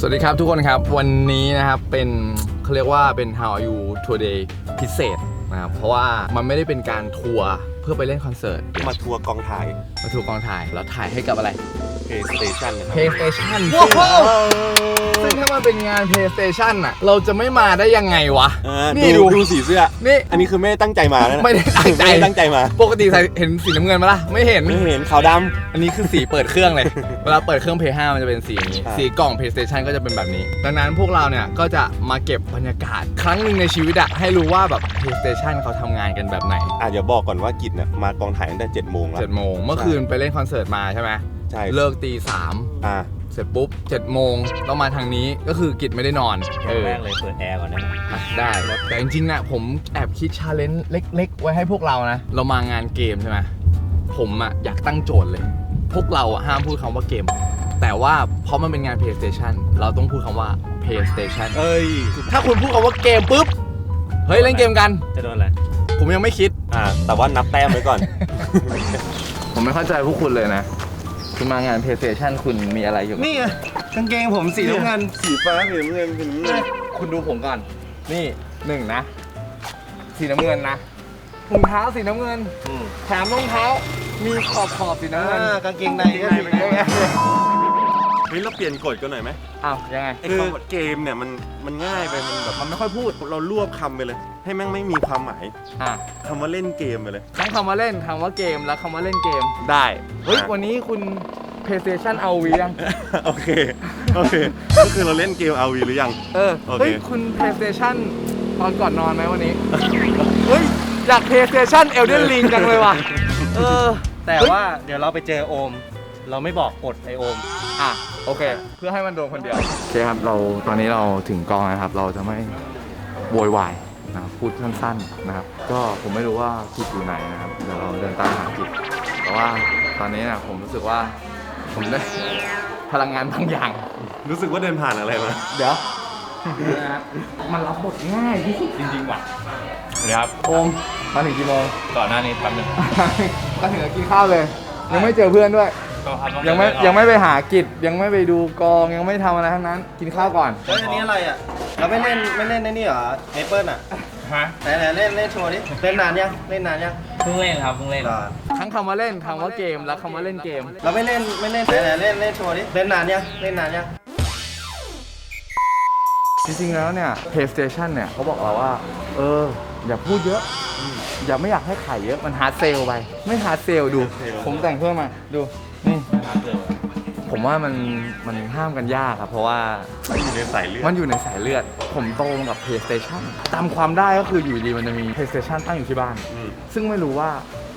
สวัสดีครับทุกคนครับวันนี้นะครับเป็นเขาเรียกว่าเป็น How Are You Today พิเศษนะครับเพราะว่ามันไม่ได้เป็นการทัวร์เพื่อไปเล่นคอนเสิร์ตมาทัวร์กองถ่ายมาทัวร์กองถ่ายแล้วถ่ายให้กับอะไร PlayStation นะครับ PlayStation ซึ่งถ้ามันเป็นงาน PlayStation อะ เราจะไม่มาได้ยังไงวะ อ่านี่ดูดูดูสีเสื้อ นี่ อันนี้คือไม่ได้ตั้งใจมานะไม่ได้ตั้งใจ ไม่ได้ตั้งใจมาปกติใส่เห็นสีน้ำเงินมาล่ะ ไม่เห็น ไม่เห็นขาวด อันนี้คือสีเปิดเครื่องเลย เวลาเปิดเครื่อง Play 5มันจะเป็นสีอย่างนี้ อ่าสีกล่อง PlayStation ก็จะเป็นแบบนี้ ดังนั้นพวกเราเนี่ย ก็จะมาเก็บบรรยากาศ ครั้งหนึ่งในชีวิตอะให้รู้ว่าแบบ PlayStation เขาทำงานกันแบบไหนำอะเดี๋ยวบอกก่อนว่ากิจเนี่ยมากองถ่ายตั้งแต่7โมงแล้วเจ็ดโมง เมื่อคืนไปเล่นคอนเสิร์ตมาใช่ไหม ใช่ เลิกตีสามอะเสร็จปุ๊บ7จ็ดโมงต้องมาทางนี้ก็คือกิจไม่ได้นอนเออ แรกเลยเปิดแอร์ก่อนนะอะได้แต่จริงๆนะผมแอบคิดชาเลนจ์เล็ก ๆ ไว้ให้พวกเรานะ เรามางานเกมใช่ไหมผมอะอยากตั้งโจทย์เลย พวกเราอะห้ามพูดคำว่าเกม แต่ว่าเพราะมันเป็นงาน PlayStation เราต้องพูดคำว่า PlayStation เอ้ย ถ้าคุณพูดคำว่าเกมปุ๊บ เฮ้ย เล่นเกมกัน จะโดนอะไรผมยังไม่คิด อะแต่ว่านับแต้มไว้ก่อน ผมไม่เข้าใจพวกคุณเลยนะ คุณมางาน PlayStation คุณมีอะไรอยู่นี่ไงกางเกงผมสีน้ำเงินสีฟ้าสีน้ำเงินสีน้ำเงินคุณดูผมก่อน นี่หนึ่งนะ สีน้ำเงินนะถุงเท้าสีน้ำเงินแถมรองเท้า มีขอบขอบๆสีน้ำเงินกางเกงในก็สีเป็นไง เฮ้ยเราเปลี่ยนกฎกันหน่อยไหมอ้าวยังไงคือเกมเนี่ยมันมันง่ายไปมันแบบมันไม่ค่อยพูดเรารวบคำไปเลย ให้แม่งไม่มีความหมายอะคำว่าเล่นเกมไปเลย ทั้งคำว่าเล่นคำว่าเกมและคำว่าเล่นเกม ได้เฮ้ยอะวันนี้คุณ PlayStation เอาวียังโอเคโอเคก็คือเราเล่นเกม RV หรือยังเออโอเคเฮ้ยคุณ PlayStation ตอนก่อนนอนไหมวันนี้เฮ้ยอยาก PlayStation Elden Ring จังเลยว่ะเออแต่ว่าเดี๋ยวเราไปเจอโอม เราไม่บอกกฎไอโอม อะ โอเค เพื่อให้มันโดนคนเดียว โอเคครับ เราตอนนี้เราถึงกองนะครับ เราจะไม่โวยวายนะครับพูดสั้นๆนะครับ ก็ผมไม่รู้ว่ากิจอยู่ไหนนะครับ เดี๋ยวเราเดินตามหากิจแต่ว่าตอนนี้นะผมรู้สึกว่าผมได้พลังงานบางอย่าง รู้สึกว่าเดินผ่านอะไรมาเดี๋ยวนะฮะมันรับบทง่ายที่สุดจริงๆว่ะสวัสดีครับโอมมาถึงกี่โมงก่อนหน้านี้แป๊บนึงมาถึงก็กินข้าวเลย ยังไม่เจอเพื่อนด้วย ก็ครับต้องยังไม่เดินยังไม่ไปหากิจยังไม่ไปดูกองยังไม่ทำอะไรทั้งนั้น กินข้าวก่อนเฮ้ยอันนี้อะไรอะ เราไม่เล่นไม่เล่นในนี่เหรอเอเปิลอะฮะไหนไหนเล่นเล่นโชว์ดิเล่นนานยังเล่นนานยังเพิ่งเล่นครับเพิ่งเล่นเหรอทั้งคำว่าเล่นคำว่าเกมและคำว่าเล่นเกม เราไม่เล่นไม่เล่นไหนไหนเล่นเล่นโชว์ดิเล่นนานยังเล่นนานยังจริงๆแล้วเนี่ย PlayStation เนี่ยเขาบอกเราว่า เออ อย่าพูดเยอะอย่าไม่อยากให้ขายเยอะมันฮาร์ดเซลไป ไม่ฮาร์ดเซลดู ผมแต่งเพิ่มมาดู นี่ผมว่ามันมันห้ามกันยากครับเพราะว่า อยู่ในสายเลือดมันอยู่ในสายเลือด ผมโตมากับ PlayStation ตามความได้ก็คืออยู่ดีมันจะมี PlayStation ตั้งอยู่ที่บ้าน อืมซึ่งไม่รู้ว่า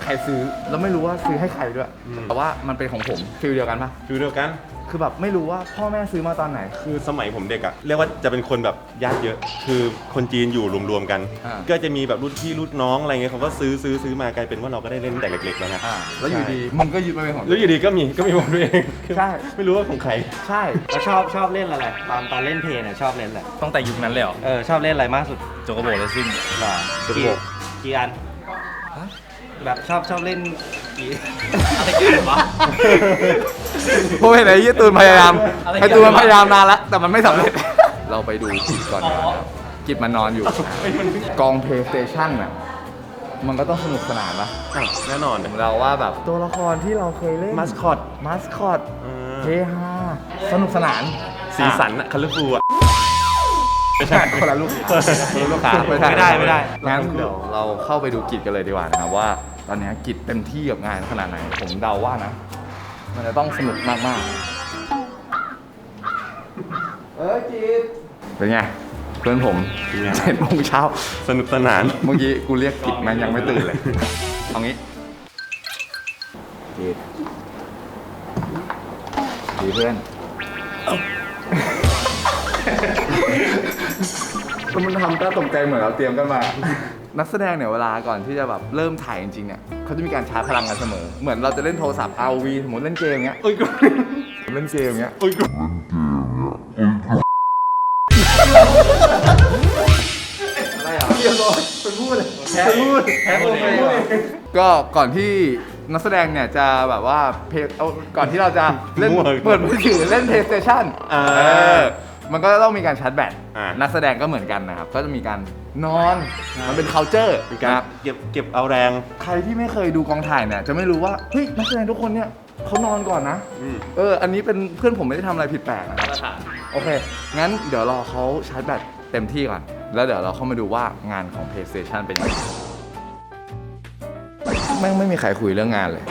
ใครซื้อแล้วไม่รู้ว่าซื้อให้ใครด้วย อืม แต่ว่ามันเป็นของผมฟิลเดียวกันปะฟิลเดียวกัน คือแบบไม่รู้ว่าพ่อแม่ซื้อมาตอนไหน คือสมัยผมเด็กอะเรียกว่าจะเป็นคนแบบญาติเยอะ คือคนจีนอยู่รวมๆกัน อ่า ก็จะมีแบบรุ่นพี่รุ่นน้องอะไรเงี้ยเขาก็ซื้อซื้อซื้อมากลายเป็นว่าเราก็ได้เล่นตั้งแต่เล็กๆแล้วนะอ่าแล้วอยู่ดีมึงก็ยึดมาเป็นของ แล้วอยู่ดีก็มีก็มีผมด้วยเองใช่ ไม่รู้ว่าของใคร ใช่เราชอบชอบเล่นอะไร ตอนตอนเล่นเพลงเนี่ยชอบเล่นอะไรตั้งแต่ยุคนั้นเลยเหรอเออชอบเล่นอะไรมากสุดโจกโบเลซิ่งเหรอโจโกกี่โบกี่อัน แบบชอบชอบเล่นกี่อะไรกันวะ ผมเห็นไอ้ยี่ตูนพยายามไอ้ตูนมันพยายามนานแล้วแต่มันไม่สำเร็จ เราไปดูกิจก่อนนะครับกิจมันนอนอยู่ กอง PlayStation อะมันก็ต้องสนุกสนานปะอะแน่นอน ผมเราว่าแบบตัวละครที่เราเคยเล่นมัสคอตมาสคอตเฮฮาสนุกสนาน สีสันอะคัลเลอร์ฟูอะ ไม่ใช่ คนละลูกค้าคนละลูกค้าไม่ได้ไม่ได้ งั้นเดี๋ยวเราเข้าไปดูกิจกันเลยดีกว่านะครับว่า ตอนนี้กิจเต็มที่กับงานขนาดไหน ผมเดาว่านะ มันจะต้องสนุกมากๆ เออกิจเป็นไงเพื่อนผมเป็นไง เจ็ดโมงเช้า สนุกสนาน เมื่อกี้กูเรียกกิจมันยังไม่ตื่นเลย เอางี้กิจดีเพื่อน ก็มันทำตาตกใจเหมือนเราเตรียมกันมา นักแสดงเนี่ยเวลาก่อนที่จะแบบเริ่มถ่ายจริงๆเนี่ยเขาจะมีการชาร์จพลังกันเสมอ เหมือนเราจะเล่นโทรศัพท์ RV สมมติเล่นเกมเงี้ยโอ้ยกูเล่นเกมเงี้ยโอ้ยกูอะไรอะเรียบร้อยเป็นพูดเลยแพ้พูดแพ้พูดก็ก่อนที่นักแสดงเนี่ยจะแบบว่าเพลเอาก่อนที่เราจะเล่นเปิดมือถือเล่น PlayStation อ่าเออ มันก็ต้องมีการชาร์จแบตอ่านักแสดงก็เหมือนกันนะครับ ก็จะมีการนอนมันเป็น culture มีการนะครับ เก็บเก็บเอาแรง ใครที่ไม่เคยดูกองถ่ายเนี่ยจะไม่รู้ว่าเฮ้ยนักแสดงทุกคนเนี่ยเขานอนก่อนนะอืม เอออันนี้เป็นเพื่อนผมไม่ได้ทำอะไรผิดแปลกนะครับ โอเค งั้นเดี๋ยวรอเขาชาร์จแบตเต็มที่ก่อน แล้วเดี๋ยวเราเข้ามาดูว่างานของ PlayStation เป็นยังไงแม่งไม่มีใครคุยเรื่องงานเลย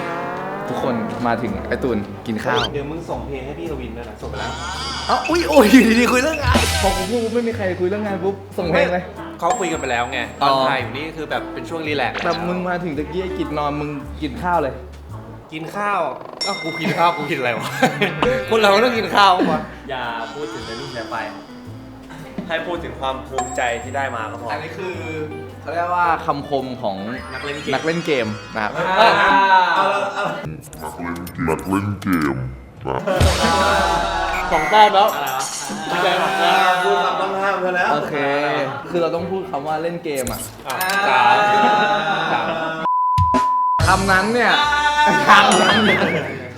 ทุกคนมาถึงไอตูนกินข้าว เดี๋ยวมึงส่งเพลงให้พี่กวินด้วยนะส่งไปแล้ว เอ้าอุ้ยโอ้ยอยู่ดีๆคุยเรื่องงานพอกูพูดปุ๊บไม่มีใครคุยเรื่องงานปุ๊บส่งเพลงเลย เขาคุยกันไปแล้วไง ตอนอ๋อ ถ่ายอยู่นี่คือแบบเป็นช่วงรีแลกซ์แบบมึงมาถึงตะกี้ไอ้กินนอนมึงกินข้าวเลย กินข้าวก็กูกินข้าวกูกินอะไรวะ คนเราก็ต้องกินข้าววะอย่าพูดถึงเรื่องนี้เสียไป ให้พูดถึงความภูมิใจที่ได้มาก็พออันนี้คือเขาเรียกว่าคำคมของนักเล่นเกมนักเล่นเกมนะครับนักเล่นเกมนะ สองแต้มแล้วพูดคำต้องห้ามเธอแล้ว โอเค คือเราต้องพูดคำว่าเล่นเกมอะสามสามคำนั้นเนี่ยคำนั้น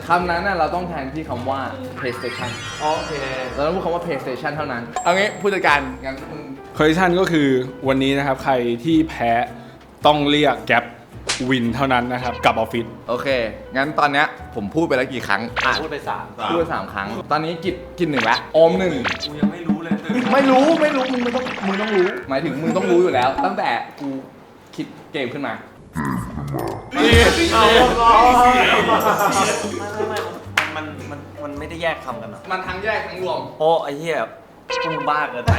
คำนั้นน่ะเราต้องแทนที่คำว่า PlayStation โอเคเราต้องพูดคำว่า PlayStation เท่านั้น เอางี้ผู้จัดการงั้นมึงคอ r ิชันก็คือวันนี้นะครับ ใครที่แพ้ต้องเรียกแก๊ป วินเท่านั้นนะครับกลับออฟฟิศโอเค งั้นตอนเนี้ยผมพูดไปแล้วกี่ครั้งพูดไปสามพูดไปสามครั้ง ตอนนี้กิดกินหนึ่งแล้วโอมหนึ่ง กูยังไม่รู้เลยตื่นไม่รู้ไม่รู้มึงไม่ต้องมึงต้องรู้ หมายถึงมึงต้องรู้อยู่แล้ว ตั้งแต่กูคิดเกมขึ้นมาไม่ไม่มันมันมันไม่ได้แยกคำกันหรอกมันทั้งแยกทั้งรวม โอ้ไอ้เหี้ย พวกมึงบ้าเกินไป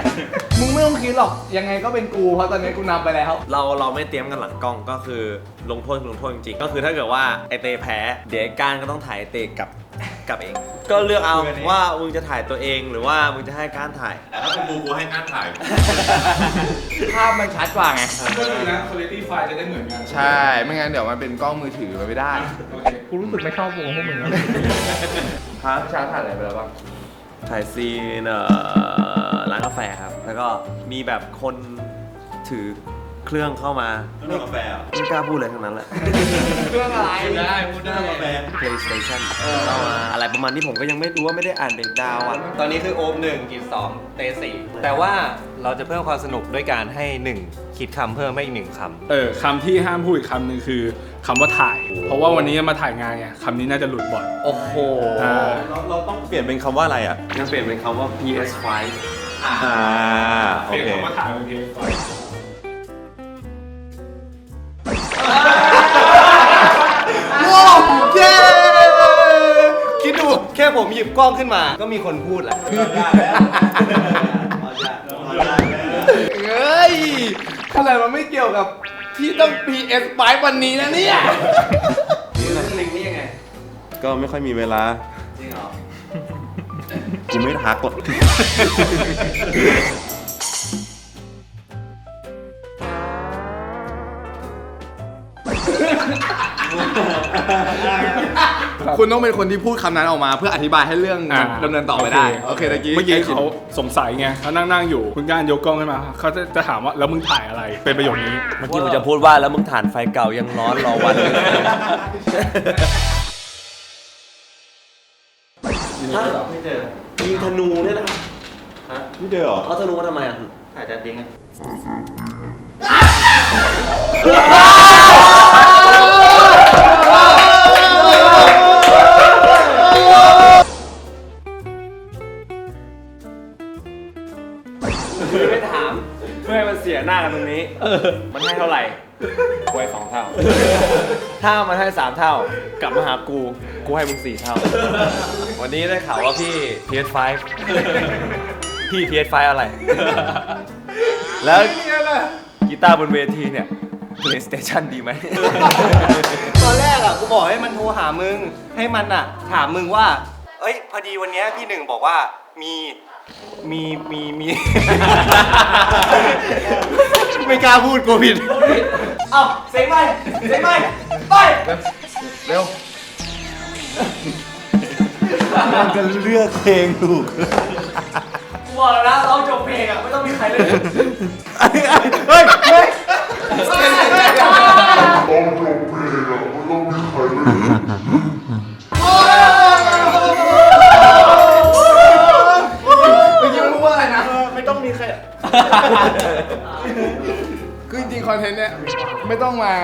มึงไม่ต้องคิดหรอก ยังไงก็เป็นกู เพราะตอนนี้กูนำไปแล้ว เราเราไม่เตรียมกันหลังกล้องก็คือลงโทษคือลงโทษจริงๆ ก็คือถ้าเกิดว่าไอเตแพ้ เดี๋ยวไอ้ก้านก็ต้องถ่ายไอ้เตกลับกลับเอง ก็เลือกเอาว่ามึงจะถ่ายตัวเองหรือว่ามึงจะให้ก้านถ่าย แต่ถ้าเป็นกูกูให้งานถ่าย ภาพมันชัดกว่าไง ก็ดีนะคุณภาพไฟล์จะได้เหมือนกันใช่ ไม่งั้นเดี๋ยวมันเป็นกล้องมือถือมันไม่ได้กูรู้สึกไม่ชอบวงพวกมึงแล้ว ฮะชาถ่ายอะไรไปแล้วบ้าง ถ่ายซีนเอ่อร้านกาแฟครับ แล้วก็มีแบบคนถือ เครื่องเข้ามาเรื่องกาแฟเหรอไม่กล้าพูดเลยทั้งนั้นแหละเครื่องอะไรได้พูดได้กาแฟ PlayStation เข้ามาอะไรประมาณนี้ผมก็ยังไม่รู้ว่าไม่ได้อ่านเบรกดาวน์อะ ตอนนี้คือโอมหนึ่งกินสองเตสี่แต่ว่าเราจะเพิ่มความสนุกด้วยการให้หนึ่งคิดคำเพิ่มให้อีกหนึ่งคำ เออคำที่ห้ามพูดอีกคำหนึ่งคือคำว่าถ่าย เพราะว่าวันนี้มาถ่ายงานไงคำนี้น่าจะหลุดบ่อย โอ้โห อ่า เราเราต้องเปลี่ยนเป็นคำว่าอะไรอะยังเปลี่ยนเป็นคำว่า PS5 อ่าโอเป็นเค คำว่าถ่ายโอเคว้ ค่ผมหยิบกล้องขึ้นมา ก็มีคนพูดแหละเฮ้ยอะไรมันไม่เกี่ยวกับที่ต้อง PS ไปวันนี้นะเนี่ยก็ไม่ค่อยมีเวลา จริงเหรอ กูไม่ทักกด คุณต้องเป็นคนที่พูดคำนั้นออกมา เพื่ออธิบายให้เรื่องอ่าดำเนินต่อไปได้ โอเคตะกี้เมื่อกี้เขาสงสัยไงเขานั่งนั่งๆอยู่คุณก้านยกกล้องขึ้นมาเขาจะจะถามว่าแล้วมึงถ่ายอะไรเป็นประโยคนี้ เมื่อกี้ผมจะพูดว่าแล้วมึงถ่านไฟเก่ายังร้อนรอวันเลย ไม่เจอยิงธนูเนี่ยนะนี่เดียวเหรอ เอาธนูมาทำไมอะอาจจะดิ้ง ไม่ถามเพื่อให้มันเสียหน้ากันตรงนี้มันให้เท่าไหร่กูให้สองเท่า ถ้ามันให้สามเท่า กลับมาหากู กูให้มึงสี่เท่า วันนี้ได้ข่าวว่าพี่ PS5 พี่ PS5 อะไร แล้วกีตาร์บนเวทีเนี่ย PlayStation ดีไหม ตอนแรกอะกูบอกให้มันโทรหามึง ให้มันอะ ถามมึงว่า เอ้ย พอดีวันเนี้ยพี่หนึ่งบอกว่ามี มีมีมี ไม่กล้าพูดกลัวผิด เอ้าเสียงไปเสียงไปไปเร็วมันจะเลือกเพลงถูก กูบอกแล้วนะเราจบเพลงอะไม่ต้องมีใครเล่นเฮ้ยเฮ้ยต้องจบเพลงอะมันต้องมีใครเล่น คือจริงๆคอนเทนต์เนี้ยไม่ต้องมา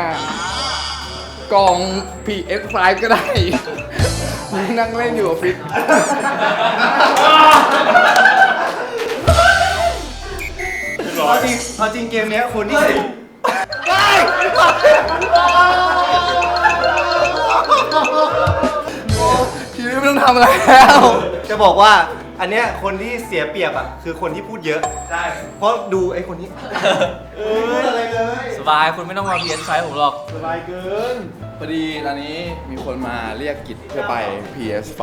กอง PX5 ก็ได้ นั่งเล่นอยู่ออฟฟิศเอาจริงเอาจริงเกมเนี้ยคนที่เสียทีนี้ไม่ต้องทำอะไรแล้ว จะบอกว่า อันเนี้ยคนที่เสียเปรียบอะคือคนที่พูดเยอะ ใช่เพราะดูไอ้คนนี้เอออะไรเลยสบายคุณไม่ต้องมา PS5 ผมหรอก สบายเกินพอดีตอนนี้มีคนมาเรียกกิจเพื่อไป PS5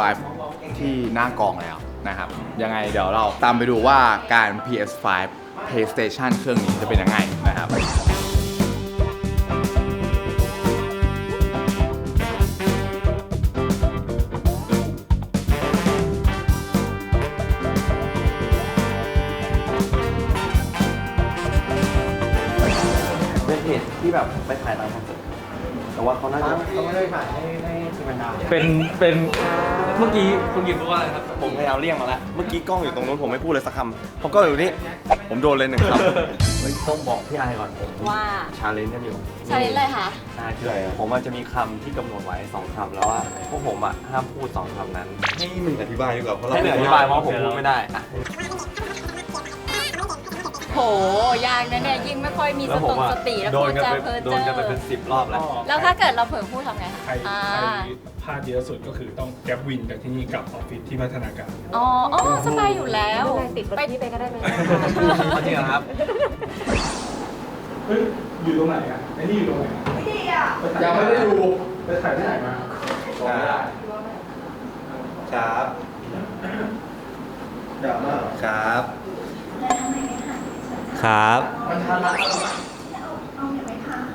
ที่หน้ากองแล้วนะครับ ยังไงเดี๋ยวเราตามไปดูว่าการ PS5 PlayStation เครื่องนี้จะเป็นยังไงนะครับ ไปถ่ายตามคอนเสิร์ตแต่ว่าเขาน่าจะเขาไม่ได้ถ่ายให้ให้ทีมงานเป็นเป็นเมื่อกี้คุณกินพูดว่าอะไรครับผมพยายามเลี่ยงมาแล้วเมื่อกี้กล้องอยู่ตรงนู้นผมไม่พูดเลยสักคำพอกล้องอยู่นี่ผมโดนเลยหนึ่งคำต้องบอกพี่ไอก่อนผมว่าชาเลนจ์กันอยู่ชาเลนจ์อะไรคะใช่คือผมอาจจะมีคำที่กำหนดไว้สองคำแล้วว่าพวกผมอะห้ามพูดสองคำนั้นให้หนึ่งอธิบายดีกว่าเพราะเราให้หนึ่งอธิบายเพราะผมพูดไม่ได้อะ โหยากนะเนี่ยยิ่งไม่ค่อยมีสแล้วผตมงอะสติแล้วโดพูนดกันจาไปเพ้อโดเจ้นกันไปอเป็นสิบรอบแล้ว แล้วถ้าเกิดเราเผลอพูดทำไงคะใครอ่าใครพลาดเยอะสุดก็คือต้องแก๊ปวินจากที่นี่กลับออฟฟิศที่พัฒนาการ อ๋ออ๋อสบายอยู่แล้วติดรถพี่ไปก็ได้เลยเอาจริงเหรอครับ เฮ้ย อยู่ตรงไหนอะไอ้นี่อยู่ตรงไหนพี่อะยังไม่ได้ดูไปถ่ายที่ไหนมาบอกไม่ได้ ครับครับ ครับ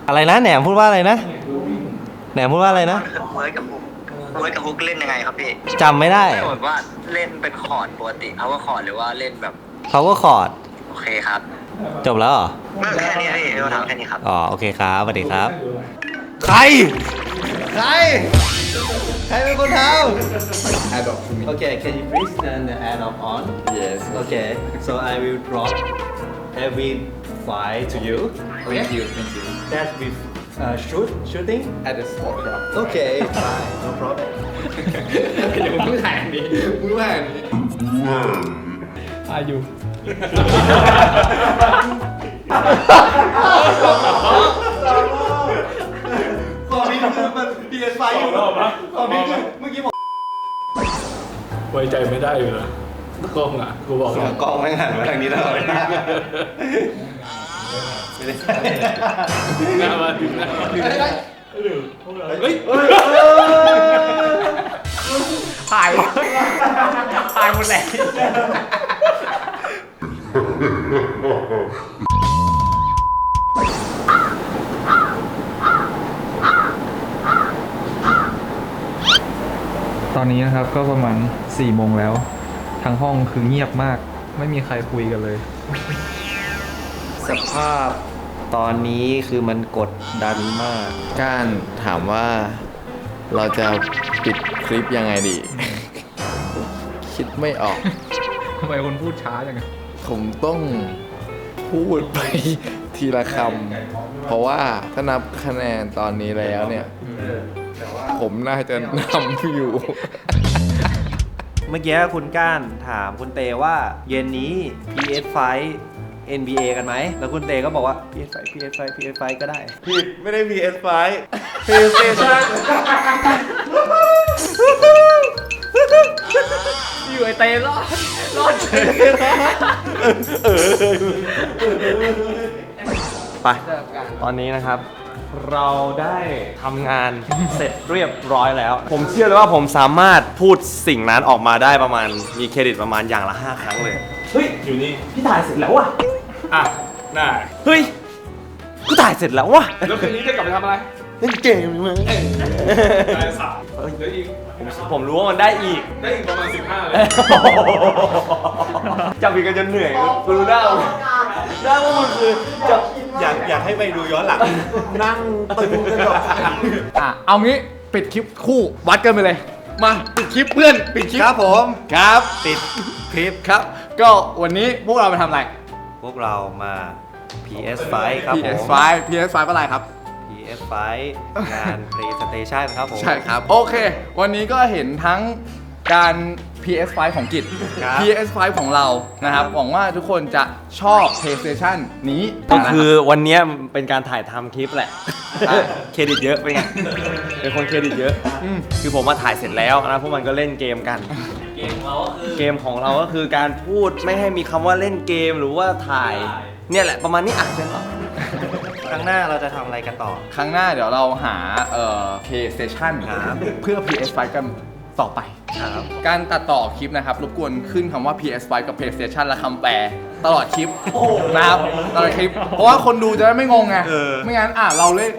อะไรนะแหนมพูดว่าอะไรนะ แหนมพูดว่าอะไรนะเวิร์ดกับฮุกเวิร์ดกับฮุกเล่นยังไงครับพี่จำไม่ได้แบบว่าเล่นเป็นคอร์ดปกติ power chord หรือว่าเล่นแบบ power chord โอเคครับจบแล้วเหรอไม่แค่นี้พี่เราถามแค่นี้ครับ อ๋อโอเคครับสวัสดีครับ ใคร ใคร ใครเป็นคนท Adopt to me ำ Okay can you please turn the add up on yes Okay so I will drop every file to you thank you thank you that with uh, shoot shooting at the spot drop Okay fine no problem เดี๋ยวมึงเพิ่งถ่ายอันนี้มึงเพิ่งถ่ายอันนี้อายุความนี้คือมัน PS5 อยู่ความนี้คือเมื่อกี้ผมไว้ใจไม่ได้อยู่นะ กล้องอะกูบอกแล้วกล้องไม่หันมาทางนี้ตลอดเลยหน้ามาถึงหน้ามาถึงเฮ้ยถ่ายถ่ายหมดแล้วตอนนี้นะครับก็ประมาณ4ี่โมงแล้ว ทางห้องคือเงียบมาก ไม่มีใครคุยกันเลย สภาพตอนนี้คือมันกดดันมาก ก้านถามว่าเราจะปิดคลิปยังไงดี คิดไม่ออก ทำไมคนพูดช้าจังผมต้องพูดไปทีละคำ เพราะว่าถ้านับคะแนนตอนนี้แล้วเนี่ย ผมน่าจะนำอยู่ เมื่อกี้คุณก้านถามคุณเตว่าเย็นนี้ PS5 NBA กันไหม แล้วคุณเตก็บอกว่า PS5 PS5 PS5 ก็ได้ ผิดไม่ได้ PS5 PlayStation อยู่ไอเต้รอดรอดเฉยไป ตอนนี้นะครับ เราได้ทำงานเสร็จเรียบร้อยแล้ว ผมเชื่อเลยว่าผมสามารถพูดสิ่งนั้นออกมาได้ประมาณมีเครดิตประมาณอย่างละ 5 ครั้งเลย เฮ้ย อยู่นี่ พี่ถ่ายเสร็จแล้ววะอะได้เฮ้ยกูถ่ายเสร็จแล้ววะแล้วคืนนี้จะกลับไปทำอะไรเล่นเกมมั้งได้สามเดี๋ยวอีกผมผมรู้ว่ามันได้อีก ได้อีกประมาณ15เลยจับอีกกันจนเหนื่อยกูรู้ได้ว่าได้ว่ามันคือจะ อยากอยากให้ไปดูย้อนหลัง นั่งตึงกันแบบอะเอางี้ปิดคลิปคู่วัดกันไปเลย มาปิดคลิปเพื่อนปิดคลิปครับผมครับ ติดคลิปครับ ก็วันนี้พวกเราไปทำอะไร พวกเรามา PS5 ครับผม PS5 PS5 อะไรครับ PS5 งาน PlayStation ครับผม ใช่ครับ โอเค วันนี้ก็เห็นทั้งการ PS5 ของกิจ ครับ PS5 ของเรานะครับหวังว่าทุกคนจะชอบ PlayStation นี้ก็นะรับคือวันเนี้ยเป็นการถ่ายทำคลิปแหละ เครดิตเยอะเป็นไง เป็นคนเครดิตเยอะ คือผมมาถ่ายเสร็จแล้วนะพวกมันก็เล่นเกมกัน เกมของเราก็คือเกมของเราก็คือการพูดไม่ให้มีคำว่าเล่นเกมหรือว่าถ่าย เนี่ยแหละประมาณนี้อะเชิญต่อครั้งหน้าเราจะทำอะไรกันต่อ ครั้งหน้าเดี๋ยวเราหาเอ่อ PlayStation ครับเพื่อ PS5 กันต่อไป ครับการตัดต่อคลิปนะครับ รบกวนขึ้นคำว่า PS5 กับ PlayStation และคำแปล ตลอดคลิปนะครับตลอดคลิป เพราะว่าคนดูจะได้ไม่งงไงไม่งั้นอะเราเล่น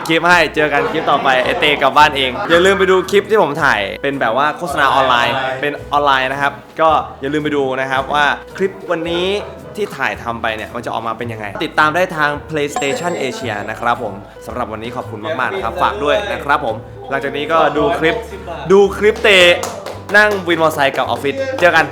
ปิดคลิปให้เจอกันคลิปต่อไปไอเตกลับบ้านเอง อย่าลืมไปดูคลิปที่ผมถ่าย เป็นแบบว่าโฆษณาออนไลน์ เป็นออนไลน์นะครับ ก็อย่าลืมไปดูนะครับว่าคลิปวันนี้ที่ถ่ายทำไปเนี่ยมันจะออกมาเป็นยังไง ติดตามได้ทาง PlayStation Asia นะครับผมสำหรับวันนี้ขอบคุณมากๆนะครับฝากด้วยนะครับผม หลังจากนี้ก็ดูคลิปดูคลิปเตนั่งวินมอเตอร์ไซค์กับออฟฟิศเจอกัน